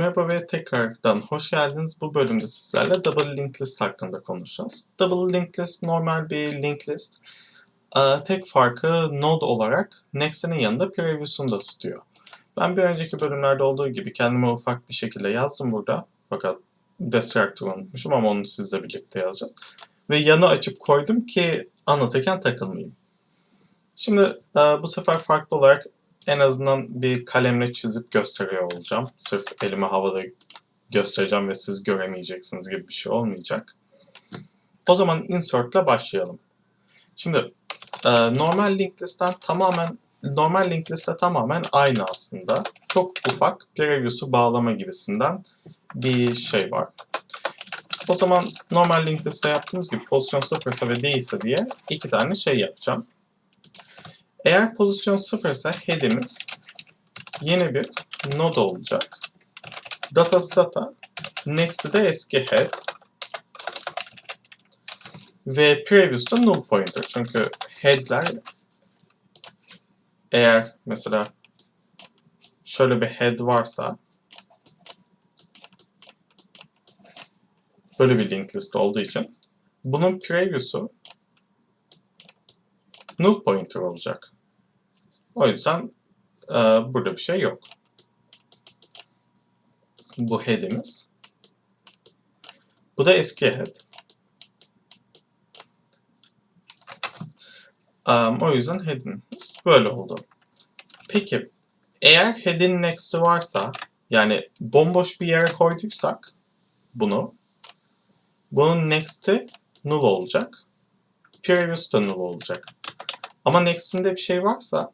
Merhaba ve tekrardan hoş geldiniz. Bu bölümde sizlerle Double Linked List hakkında konuşacağız. Double Linked List normal bir linked list. Ee, tek farkı node olarak Next'in yanında preview'sunu da tutuyor. Ben bir önceki bölümlerde olduğu gibi kendime ufak bir şekilde yazdım burada. Fakat Destructor unutmuşum ama onu sizle birlikte yazacağız. Ve yanı açıp koydum ki anlatırken takılmayayım. Şimdi e, bu sefer farklı olarak en azından bir kalemle çizip gösteriyor olacağım. Sırf elimi havada göstereceğim ve siz göremeyeceksiniz gibi bir şey olmayacak. O zaman insert ile başlayalım. Şimdi e, normal linked list'ten tamamen normal linked list'te tamamen aynı aslında. Çok ufak preview'su bağlama gibisinden bir şey var. O zaman normal linked list'te yaptığımız gibi pozisyon sıfırsa ve değilse diye iki tane şey yapacağım. Eğer pozisyon 0 ise head'imiz yeni bir node olacak. Datası data, next'i de eski head. Ve previous da null pointer. Çünkü head'ler eğer mesela şöyle bir head varsa böyle bir linked list olduğu için bunun previews'u null pointer olacak. O yüzden e, burada bir şey yok. Bu head'imiz. Bu da eski head. Um, o yüzden head'imiz böyle oldu. Peki eğer head'in next'i varsa yani bomboş bir yere koyduysak bunu bunun next'i null olacak. Previous da null olacak. Ama next'inde bir şey varsa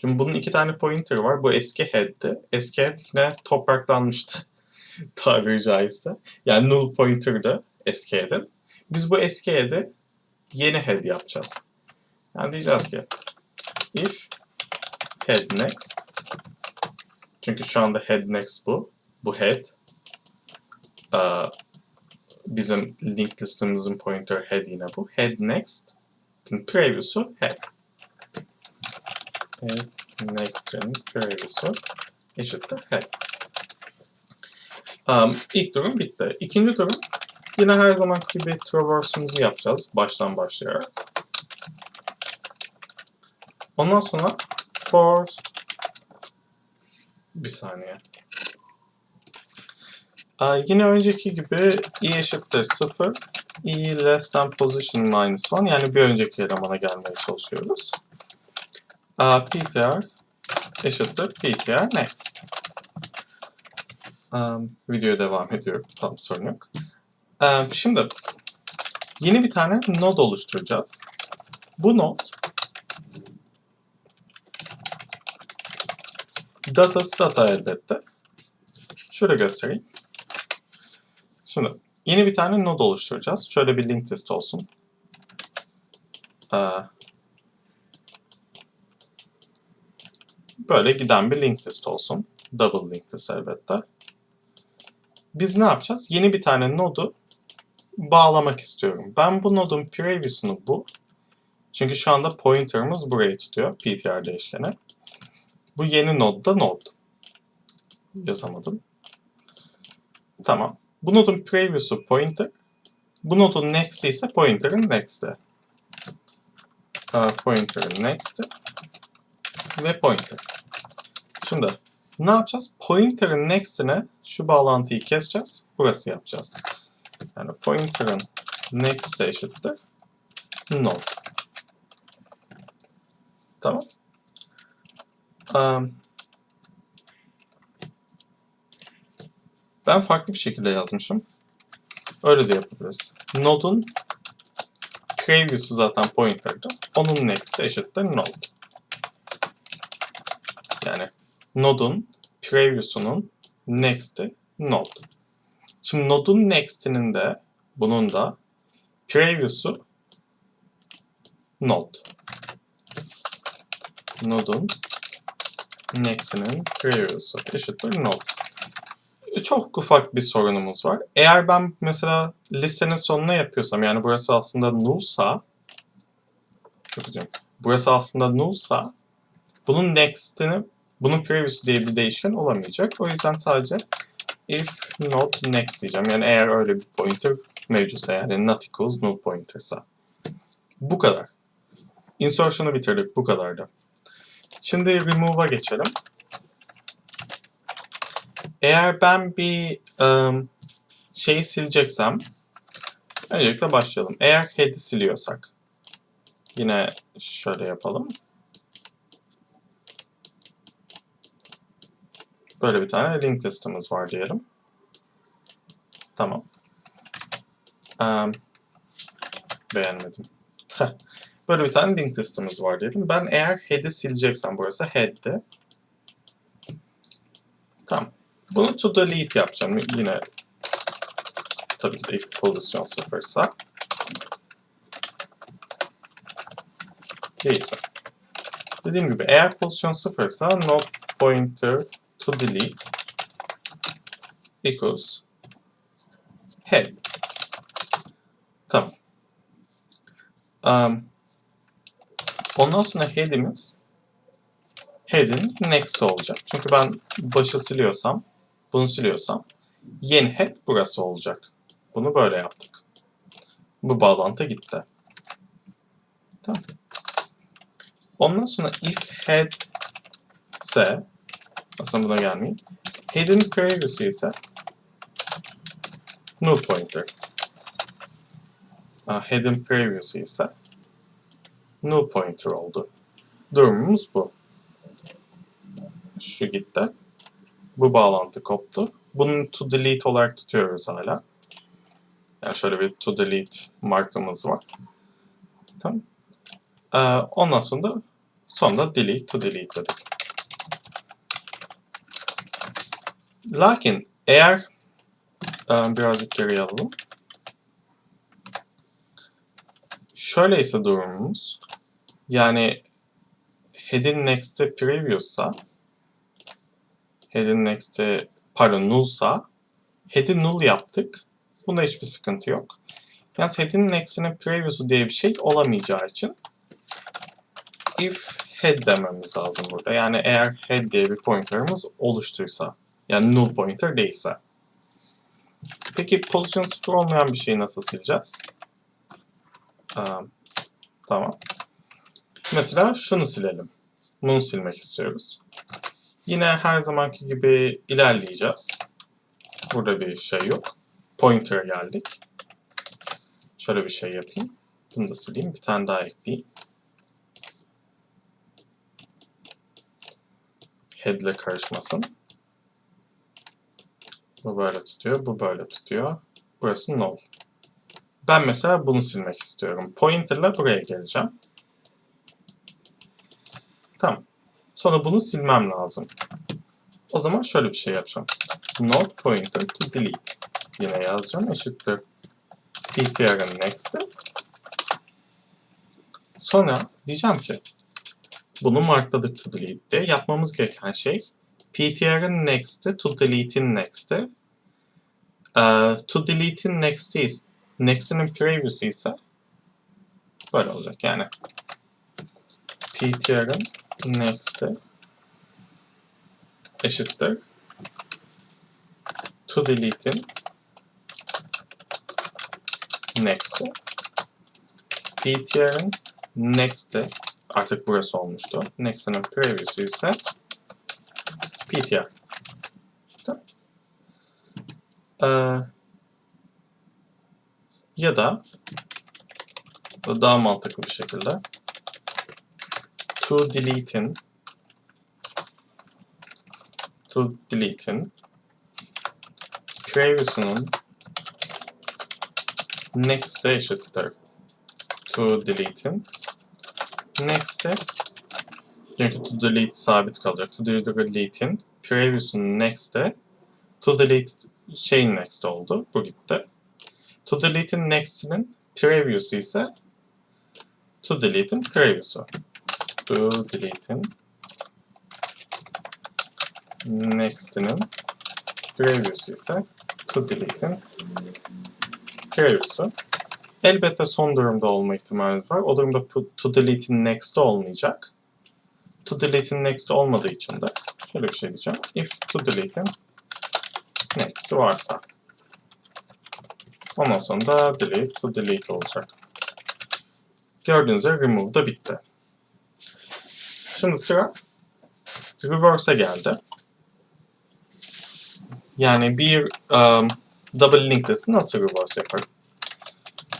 Şimdi bunun iki tane pointer var. Bu eski head'ti. Eski head yine topraklanmıştı. tabiri caizse. Yani null pointer'dı eski head'in. Biz bu eski head'i yeni head yapacağız. Yani diyeceğiz ki if head next çünkü şu anda head next bu. Bu head bizim link listemizin pointer head yine bu. Head next previous'u head. Head next'in preview'su eşittir head. Um, ilk durum bitti. İkinci durum yine her zaman gibi traverse'ımızı yapacağız baştan başlayarak. Ondan sonra for bir saniye. Ee, yine önceki gibi i eşittir 0, i less than position minus 1 yani bir önceki elemana gelmeye çalışıyoruz. Ee, ptr eşittir ptr next. Um, videoya devam ediyorum. Tam sorun yok. Um, şimdi yeni bir tane node oluşturacağız. Bu node datası data elbette. Şöyle göstereyim. Şimdi yeni bir tane node oluşturacağız. Şöyle bir link list olsun. Ee, böyle giden bir link list olsun. Double link list elbette. Biz ne yapacağız? Yeni bir tane node'u bağlamak istiyorum. Ben bu node'un preview'sunu bu. Çünkü şu anda pointer'ımız burayı tutuyor. ptr değişkeni. Bu yeni node da node. Yazamadım. Tamam. Bu node'un preview'su pointer. Bu node'un next'i ise pointer'ın next'i. Pointer'ın next'i. Ve pointer. Şimdi ne yapacağız? Pointer'ın next'ine şu bağlantıyı keseceğiz. Burası yapacağız. Yani pointer'ın next eşittir node. Tamam. Um, ben farklı bir şekilde yazmışım. Öyle de yapabiliriz. Node'un preview'su zaten pointer'dı. Onun next eşittir node. Node'un preview'sunun next'i node. Şimdi node'un next'inin de bunun da preview'su node. Node'un next'inin preview'su eşittir node. Çok ufak bir sorunumuz var. Eğer ben mesela listenin sonuna yapıyorsam yani burası aslında nullsa çok üzüldüm. Burası aslında nullsa bunun next'ini bunun previous diye bir değişken olamayacak. O yüzden sadece if not next diyeceğim. Yani eğer öyle bir pointer mevcutsa yani not equals null pointer'sa. Bu kadar. Insertion'ı bitirdik. Bu kadardı. Şimdi remove'a geçelim. Eğer ben bir ım, şeyi sileceksem öncelikle başlayalım. Eğer head'i siliyorsak yine şöyle yapalım. Böyle bir tane link listemiz var diyelim. Tamam. Um, beğenmedim. Böyle bir tane link listemiz var diyelim. Ben eğer head'i sileceksem burası head'di. Tamam. Bunu to delete yapacağım. Yine tabii ki pozisyon sıfırsa. Değilse. Dediğim gibi eğer pozisyon sıfırsa not pointer to delete equals head. Tamam. Um, ondan sonra head'imiz head'in next olacak. Çünkü ben başı siliyorsam, bunu siliyorsam yeni head burası olacak. Bunu böyle yaptık. Bu bağlantı gitti. Tamam. Ondan sonra if head ise aslında buna gelmeyeyim. Head'in previous'ı ise null pointer. Head'in previous'ı ise null pointer oldu. Durumumuz bu. Şu gitti. Bu bağlantı koptu. Bunu to delete olarak tutuyoruz hala. Yani şöyle bir to delete markamız var. Tamam. Ee, ondan sonra da sonra delete to delete dedik. Lakin eğer e, birazcık geriye alalım. Şöyleyse durumumuz yani head'in next'te previous'sa head'in next'te pardon null'sa head'i null yaptık. Bunda hiçbir sıkıntı yok. Yalnız head'in next'inin previous'u diye bir şey olamayacağı için if head dememiz lazım burada. Yani eğer head diye bir pointer'ımız oluştuysa. Yani null pointer değilse. Peki pozisyon sıfır olmayan bir şeyi nasıl sileceğiz? Um, tamam. Mesela şunu silelim. Bunu silmek istiyoruz. Yine her zamanki gibi ilerleyeceğiz. Burada bir şey yok. Pointer'a geldik. Şöyle bir şey yapayım. Bunu da sileyim. Bir tane daha ekleyeyim. Head'le karışmasın. Bu böyle tutuyor, bu böyle tutuyor. Burası null. Ben mesela bunu silmek istiyorum. Pointer'la buraya geleceğim. Tamam. Sonra bunu silmem lazım. O zaman şöyle bir şey yapacağım. Not pointer to delete. Yine yazacağım. Eşittir. ptr'ın next'e. Sonra diyeceğim ki bunu markladık to delete diye. Yapmamız gereken şey ptr'ın next'e to delete'in next'e uh, to delete'in next'e next'inin previous'ı ise böyle olacak. Yani ptr'ın next'e eşittir. To delete'in next'e ptr'ın next'e artık burası olmuştu. Next'inin previous'ı ise ptr. Tamam. Ee, ya da daha mantıklı bir şekilde to delete'in to delete'in previous'unun next'e eşittir to delete'in next'e çünkü to delete sabit kalacak. To delete'in previous'un next'e to delete şeyin next oldu. Bu gitti. To delete'in next'inin previous'u ise to delete'in previous'u. To delete'in next'inin previous'u ise to delete'in previous'u. Elbette son durumda olma ihtimali var. O durumda to delete'in next'te olmayacak. To delete'in next olmadığı için de şöyle bir şey diyeceğim. If to delete'in Next varsa. Ondan sonra da delete to delete olacak. Gördüğünüz üzere remove da bitti. Şimdi sıra reverse'e geldi. Yani bir um, double list'i nasıl reverse yaparım?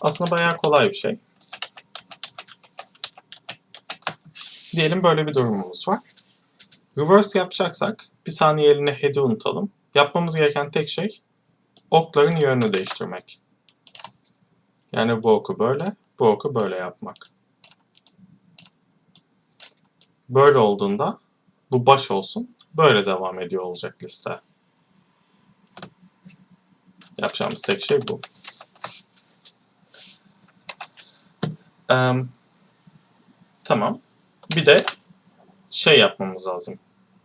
Aslında bayağı kolay bir şey. Diyelim böyle bir durumumuz var. Reverse yapacaksak bir saniye eline head'i unutalım. Yapmamız gereken tek şey okların yönünü değiştirmek. Yani bu oku böyle, bu oku böyle yapmak. Böyle olduğunda bu baş olsun, böyle devam ediyor olacak liste. Yapacağımız tek şey bu. Ee, tamam. Bir de şey yapmamız lazım.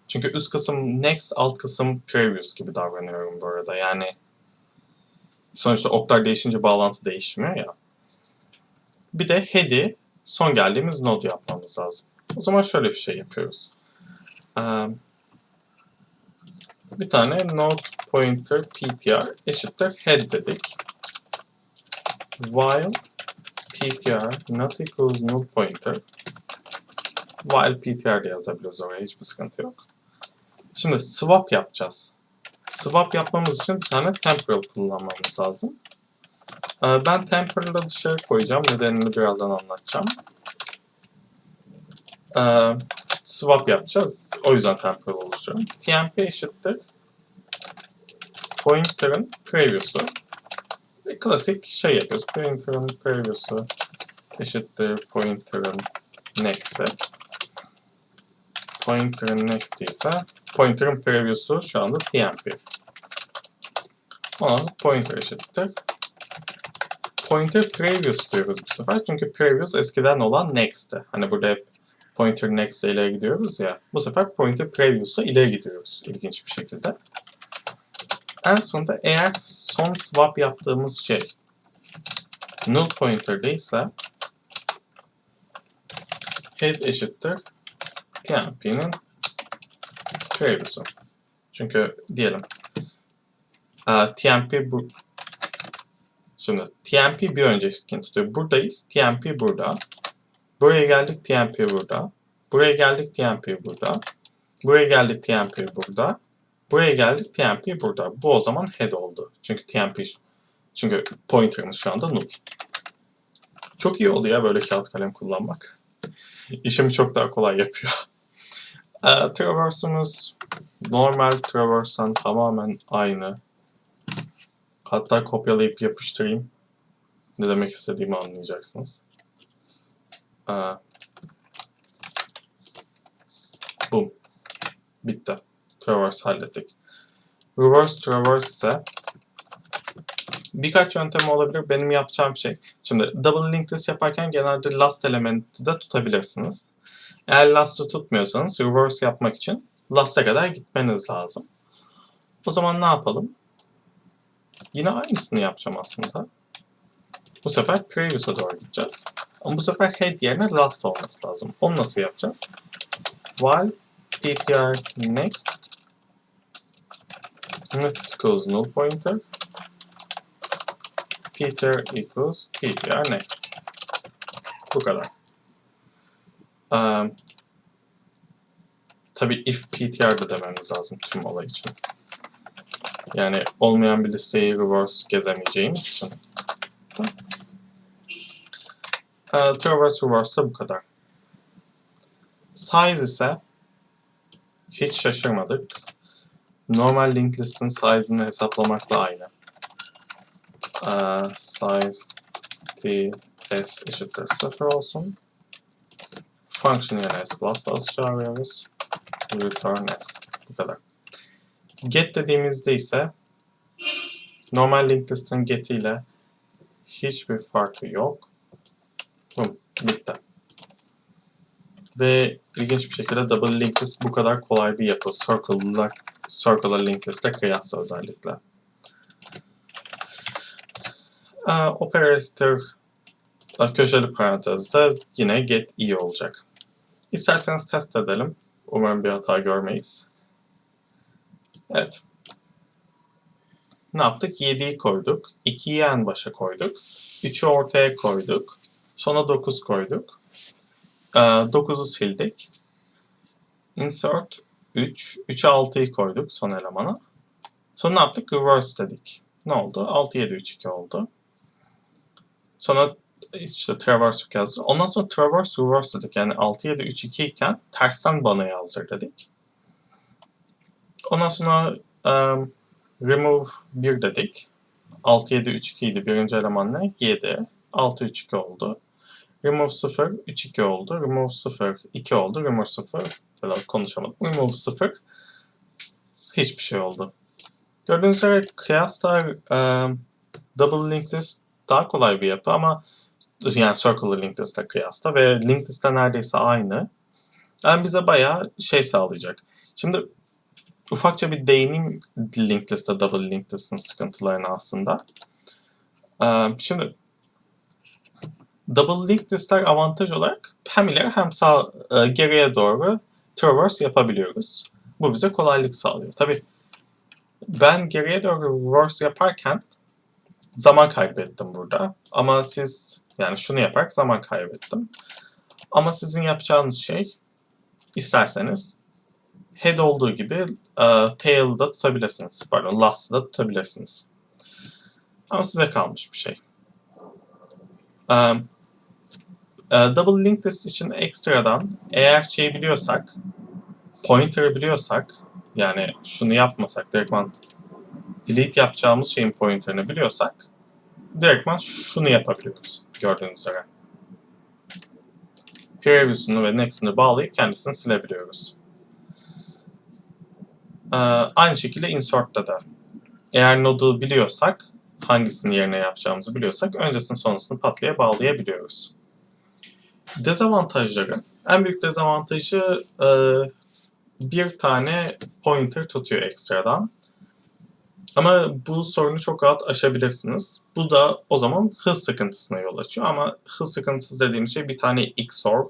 Çünkü üst kısım next, alt kısım previous gibi davranıyorum bu arada. Yani sonuçta oklar değişince bağlantı değişmiyor ya. Bir de head'i son geldiğimiz node yapmamız lazım. O zaman şöyle bir şey yapıyoruz. Ee, bir tane node pointer ptr eşittir head dedik. While ptr not equals null pointer while ptr de yazabiliriz oraya hiçbir sıkıntı yok. Şimdi swap yapacağız. Swap yapmamız için bir tane temporal kullanmamız lazım. Ee, Ben temporal'ı dışarı koyacağım. Nedenini birazdan anlatacağım. Ee, Swap yapacağız. O yüzden temporal oluşturuyorum. TMP eşittir. Pointer'ın previous'u. Klasik şey yapıyoruz. Pointer'ın previous'u eşittir pointer'ın next'e. Pointer'ın next ise pointer'ın preview'su şu anda tmp. Ona pointer eşittir. Pointer previous diyoruz bu sefer. Çünkü previous eskiden olan next'ti. Hani burada hep pointer next ile gidiyoruz ya. Bu sefer pointer previous ile ileri gidiyoruz ilginç bir şekilde. En sonunda eğer son swap yaptığımız şey null pointer değilse head eşittir TMP'nin previous'u. Çünkü diyelim uh, TMP bu Şimdi TMP bir öncekini tutuyor. Buradayız. TMP burada. Buraya geldik. TMP burada. Buraya geldik. TMP burada. Buraya geldik. TMP burada. Buraya geldik. TMP burada. Bu o zaman head oldu. Çünkü TMP çünkü pointer'ımız şu anda null. Çok iyi oldu ya böyle kağıt kalem kullanmak. İşimi çok daha kolay yapıyor. E, traverse'ımız normal traverse'den tamamen aynı. Hatta kopyalayıp yapıştırayım. Ne demek istediğimi anlayacaksınız. E, boom. Bitti. Traverse hallettik. Reverse traverse ise birkaç yöntemi olabilir. Benim yapacağım şey. Şimdi double linked list yaparken genelde last elementi de tutabilirsiniz. Eğer last'ı tutmuyorsanız reverse yapmak için last'a kadar gitmeniz lazım. O zaman ne yapalım? Yine aynısını yapacağım aslında. Bu sefer previous'a doğru gideceğiz. Ama bu sefer head yerine last olması lazım. Onu nasıl yapacağız? While ptr next method equals null pointer Peter equals ptr next. Bu kadar. Um, tabii if ptr de dememiz lazım tüm olay için. Yani olmayan bir listeyi reverse gezemeyeceğimiz için. Uh, traverse reverse da bu kadar. Size ise hiç şaşırmadık. Normal linked list'in size'ını hesaplamakla aynı. Uh, size t s eşittir 0 olsun. Function yerine s çağırıyoruz. Return s. Bu kadar. Get dediğimizde ise normal linked list'in get ile hiçbir farkı yok. Boom, bitti. Ve ilginç bir şekilde double linked list bu kadar kolay bir yapı. Circle'la Circular linked list'e kıyasla özellikle. Ee, Operator e, köşeli parantezde yine get iyi olacak. İsterseniz test edelim. Umarım bir hata görmeyiz. Evet. ne yaptık? 7'yi koyduk. 2'yi en başa koyduk. 3'ü ortaya koyduk. Sonra 9 koyduk. Ee, 9'u sildik. Insert 3. 3'e 6'yı koyduk son elemana. Sonra ne yaptık? Reverse dedik. Ne oldu? 6, 7, 3, 2 oldu. Sonra işte traverse yazdı. Ondan sonra traverse reverse dedik. Yani 6, 7, 3, 2 iken tersten bana yazdır dedik. Ondan sonra um, remove 1 dedik. 6, 7, 3, 2 idi. Birinci eleman ne? 7. 6, 3, 2 oldu. Remove 0, 3, 2 oldu. Remove 0, 2 oldu. Remove 0, ya da konuşamadım. Remove 0, hiçbir şey oldu. Gördüğünüz üzere kıyasla um, double linked list daha kolay bir yapı ama yani circular linked list'e kıyasla ve linked list'te neredeyse aynı. Yani bize bayağı şey sağlayacak. Şimdi ufakça bir değineyim linked list'e double linked list'in sıkıntılarına aslında. Şimdi double linked list'ler avantaj olarak hem ileri hem sağ geriye doğru traverse yapabiliyoruz. Bu bize kolaylık sağlıyor. Tabii ben geriye doğru reverse yaparken zaman kaybettim burada. Ama siz yani şunu yaparak zaman kaybettim. Ama sizin yapacağınız şey isterseniz head olduğu gibi e, tail'ı da tutabilirsiniz. Pardon last'ı da tutabilirsiniz. Ama size kalmış bir şey. E, e, double linked list için ekstradan eğer şey biliyorsak pointer'ı biliyorsak yani şunu yapmasak direktman delete yapacağımız şeyin pointer'ını biliyorsak direktman şunu yapabiliyoruz gördüğünüz üzere. Previous'unu ve next'ini bağlayıp kendisini silebiliyoruz. Ee, aynı şekilde insert'ta da eğer node'u biliyorsak hangisini yerine yapacağımızı biliyorsak öncesini sonrasını patlaya bağlayabiliyoruz. Dezavantajları. En büyük dezavantajı e, bir tane pointer tutuyor ekstradan. Ama bu sorunu çok rahat aşabilirsiniz. Bu da o zaman hız sıkıntısına yol açıyor ama hız sıkıntısı dediğim şey bir tane XOR.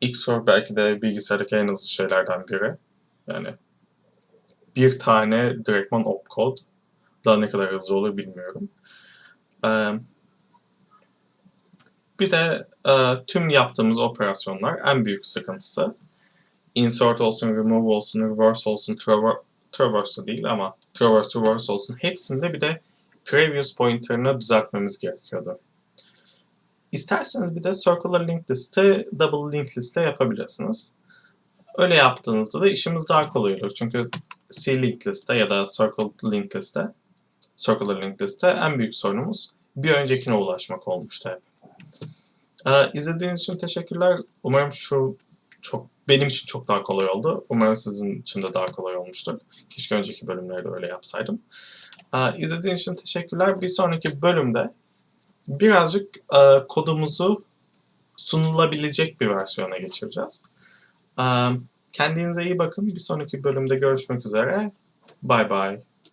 XOR belki de bilgisayardaki en hızlı şeylerden biri. Yani bir tane direktman opcode. Daha ne kadar hızlı olur bilmiyorum. Bir de tüm yaptığımız operasyonlar en büyük sıkıntısı. Insert olsun, remove olsun, reverse olsun, traver traverse değil ama traverse reverse olsun. Hepsinde bir de previous pointer'ını düzeltmemiz gerekiyordu. İsterseniz bir de circular linked list'e double linked list'e yapabilirsiniz. Öyle yaptığınızda da işimiz daha kolay olur. Çünkü C linked list'e ya da circle linked list'e circular linked list'e en büyük sorunumuz bir öncekine ulaşmak olmuştu hep. Ee, izlediğiniz için teşekkürler. Umarım şu çok benim için çok daha kolay oldu. Umarım sizin için de daha kolay olmuştur. Keşke önceki bölümlerde öyle yapsaydım. Ee, izlediğiniz için teşekkürler. Bir sonraki bölümde birazcık e, kodumuzu sunulabilecek bir versiyona geçireceğiz. Ee, kendinize iyi bakın. Bir sonraki bölümde görüşmek üzere. Bye bye.